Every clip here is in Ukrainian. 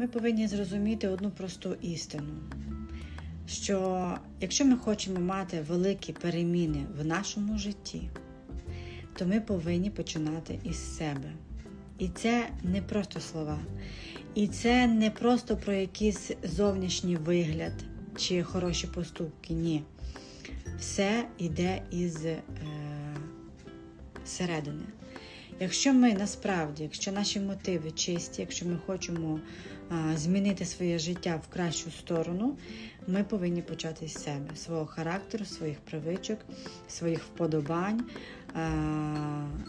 ми повинні зрозуміти одну просту істину, що якщо ми хочемо мати великі переміни в нашому житті, то ми повинні починати із себе. І це не просто слова. І це не просто про якийсь зовнішній вигляд чи хороші поступки. Ні. Все йде із е, середини. Якщо ми насправді, якщо наші мотиви чисті, якщо ми хочемо а, змінити своє життя в кращу сторону, ми повинні почати з себе, свого характеру, своїх привичок, своїх вподобань. А,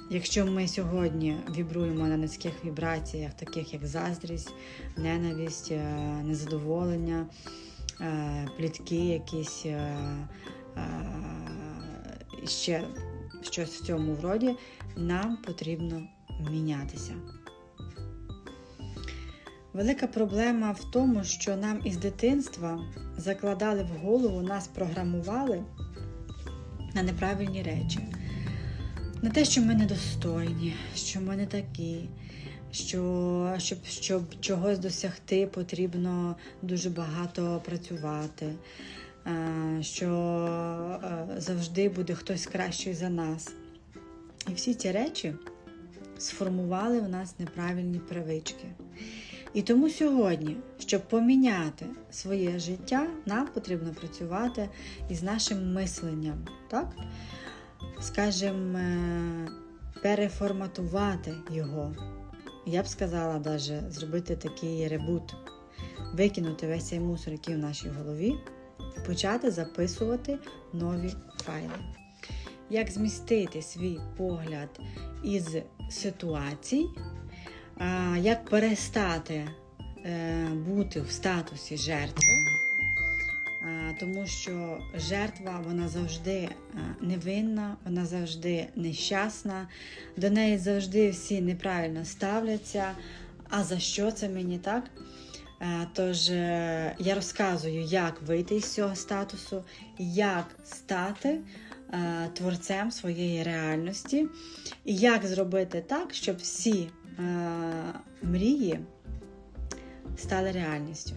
якщо ми сьогодні вібруємо на низьких вібраціях, таких як заздрість, ненависть, е, незадоволення, е, плітки, якісь е, е, ще щось в цьому вроді, нам потрібно мінятися. Велика проблема в тому, що нам із дитинства закладали в голову, нас програмували на неправильні речі. На те, що ми недостойні, що ми не такі, що щоб, щоб чогось досягти, потрібно дуже багато працювати, е, що е, завжди буде хтось кращий за нас. І всі ці речі сформували в нас неправильні привички. І тому сьогодні, щоб поміняти своє життя, нам потрібно працювати із нашим мисленням, так? скажімо, е, переформатувати його. Я б сказала, навіть зробити такий ребут, викинути весь цей мусор, який в нашій голові, і почати записувати нові файли. Як змістити свій погляд із ситуацій, як перестати е, бути в статусі жертви, тому що жертва вона завжди е, невинна, вона завжди нещасна, до неї завжди всі неправильно ставляться. А за що це мені так? Е, Тож я розказую, як вийти з цього статусу, як стати творцем своєї реальності, і як зробити так, щоб всі е, мрії стали реальністю.